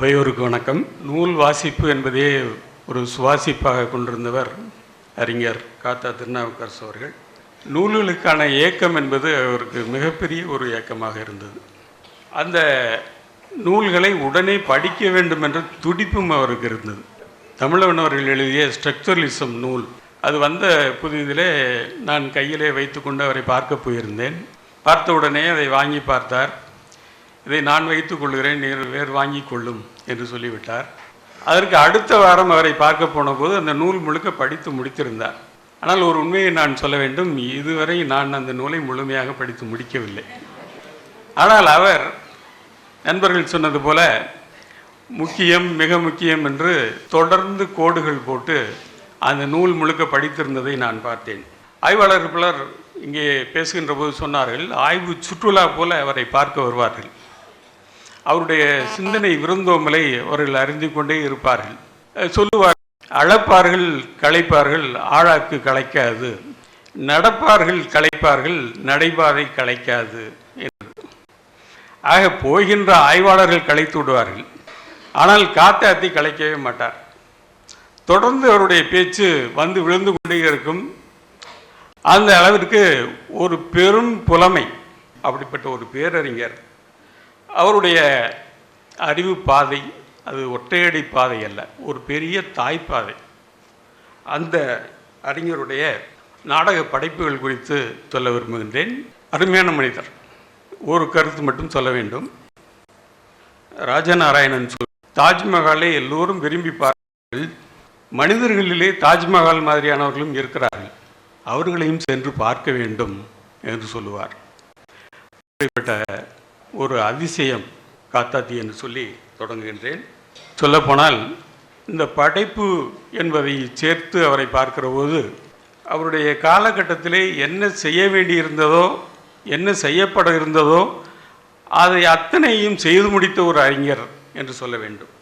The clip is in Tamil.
அவையோருக்கு வணக்கம். நூல் வாசிப்பு என்பதே ஒரு சுவாசிப்பாக கொண்டிருந்தவர் அறிஞர் காத்தா திருநாவுக்கரசு அவர்கள். நூல்களுக்கான ஏக்கம் என்பது அவருக்கு மிகப்பெரிய ஒரு ஏக்கமாக இருந்தது. அந்த நூல்களை உடனே படிக்க வேண்டும் என்ற துடிப்பும் அவருக்கு இருந்தது. தமிழவன் அவர்கள் எழுதிய ஸ்ட்ரக்சரலிசம் நூல். அது வந்த புதிதிலே நான் கையிலே வைத்துக்கொண்டு அவரை பார்க்க போயிருந்தேன். பார்த்த உடனே அதை வாங்கி பார்த்தார். இதை நான் வைத்துக் கொள்கிறேன் நீர் வேறு வாங்கி கொள்ளும் என்று சொல்லிவிட்டார். அதற்கு அடுத்த வாரம் அவரை பார்க்க போன போது அந்த நூல் முழுக்க படித்து முடித்திருந்தார். ஆனால் ஒரு உண்மையை நான் சொல்ல வேண்டும் இதுவரை நான் அந்த நூலை முழுமையாக படித்து முடிக்கவில்லை. ஆனால் அவர் நண்பர்கள் சொன்னது போல முக்கியம் மிக முக்கியம் என்று தொடர்ந்து கோடுகள் போட்டு அந்த நூல் முழுக்க படித்திருந்ததை நான் பார்த்தேன். ஆய்வாளர் பலர் இங்கே பேசுகின்ற போது சொன்னார்கள் ஆய்வு சுற்றுலா போல அவரை பார்க்க வருவார்கள். அவருடைய சிந்தனை விருந்தோம்பலை அவர்கள் அறிந்து கொண்டே இருப்பார்கள். சொல்லுவார் அளப்பார்கள் களைப்பார்கள் ஆழாக்கு களைக்காது. நடப்பார்கள் களைப்பார்கள் நடைபாதை களைக்காது. என்று. ஆக போகின்ற ஆய்வாளர்கள் களைத்து விடுவார்கள். ஆனால் காத்தாத்தி கலைக்கவே மாட்டார். தொடர்ந்து அவருடைய பேச்சு வந்து விழுந்து கொண்டே இருக்கும். அந்த அளவிற்கு ஒரு பெரும் புலமை அப்படிப்பட்ட ஒரு பேரறிஞர். அவருடைய அறிவு பாதை அது ஒற்றையடி பாதை அல்ல ஒரு பெரிய தாய்ப்பாதை. அந்த அறிஞருடைய நாடக படைப்புகள் குறித்து சொல்ல விரும்புகின்றேன். அருமையான மனிதர் ஒரு கருத்து மட்டும் சொல்ல வேண்டும். ராஜநாராயணன் சொல் தாஜ்மஹாலை எல்லோரும் விரும்பி பார்த்தார்கள் மனிதர்களிலே தாஜ்மஹால் மாதிரியானவர்களும் இருக்கிறார்கள். அவர்களையும் சென்று பார்க்க வேண்டும் என்று சொல்லுவார். அப்படிப்பட்ட ஒரு அதிசயம் காத்தாத்தி என்று சொல்லி தொடங்குகின்றேன். சொல்லப்போனால் இந்த படைப்பு என்பதை சேர்த்து அவரை பார்க்கிற போது அவருடைய காலகட்டத்திலே என்ன செய்ய வேண்டியிருந்ததோ என்ன செய்யப்பட இருந்ததோ அதை அத்தனையும் செய்து முடித்த ஒரு அறிஞர் என்று சொல்ல வேண்டும்.